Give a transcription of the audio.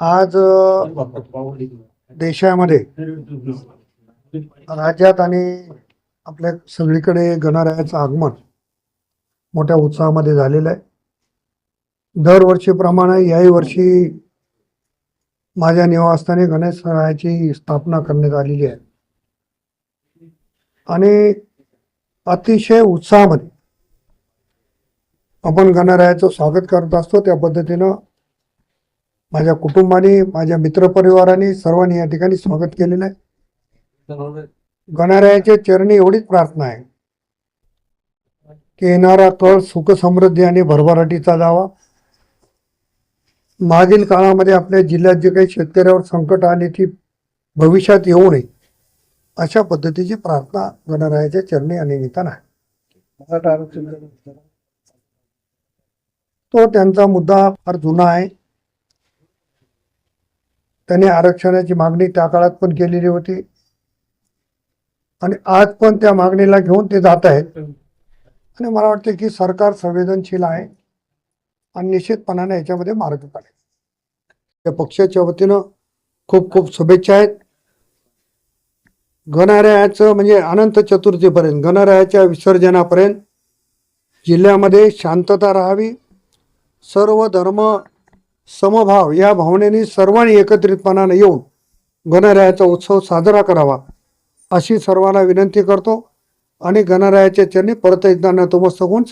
आज देशामध्ये राज्यात आणि आपल्या सगळीकडे गणरायाचं आगमन मोठ्या उत्साहामध्ये झालेलं आहे. दरवर्षीप्रमाणे याही वर्षी माझ्या निवासस्थानी गणेशरायाची स्थापना करण्यात आलेली आहे. आणि अतिशय उत्साहामध्ये आपण गणरायाचं स्वागत करत असतो. त्या पद्धतीनं माझ्या कुटुंबाने माझ्या मित्रपरिवाराने सर्वांनी या ठिकाणी स्वागत केलेलं आहे. गणरायाच्या चरणी एवढीच प्रार्थना आहे की येणारा कळ सुख समृद्धी आणि भरभराटीचा जावा. मागील काळामध्ये आपल्या जिल्ह्यात जे काही शेतकऱ्यावर संकट आले ती भविष्यात येऊ नये अशा पद्धतीची प्रार्थना गणरायाच्या चरणी आणि निमित्तानं आहे तो त्यांचा मुद्दा फार जुना आहे. त्यांनी आरक्षणाची मागणी त्या काळात पण केलेली होती. आणि आज पण त्या मागणीला घेऊन ते जात आहेत. आणि मला वाटते की सरकार संवेदनशील आहे आणि निश्चितपणाने याच्यामध्ये मार्ग काढेल. त्या पक्षाच्या वतीनं खूप खूप शुभेच्छा आहेत. गणरायाचं म्हणजे अनंत चतुर्थीपर्यंत गणरायाच्या विसर्जनापर्यंत जिल्ह्यामध्ये शांतता राहावी. सर्व धर्म समभाव या भावनेने सर्वांनी एकत्रितपणाने येऊन गणरायाचा उत्सव साजरा करावा अशी सर्वांना विनंती करतो आणि गणरायाच्या चरणी परत एकदा नतमस्तक होऊन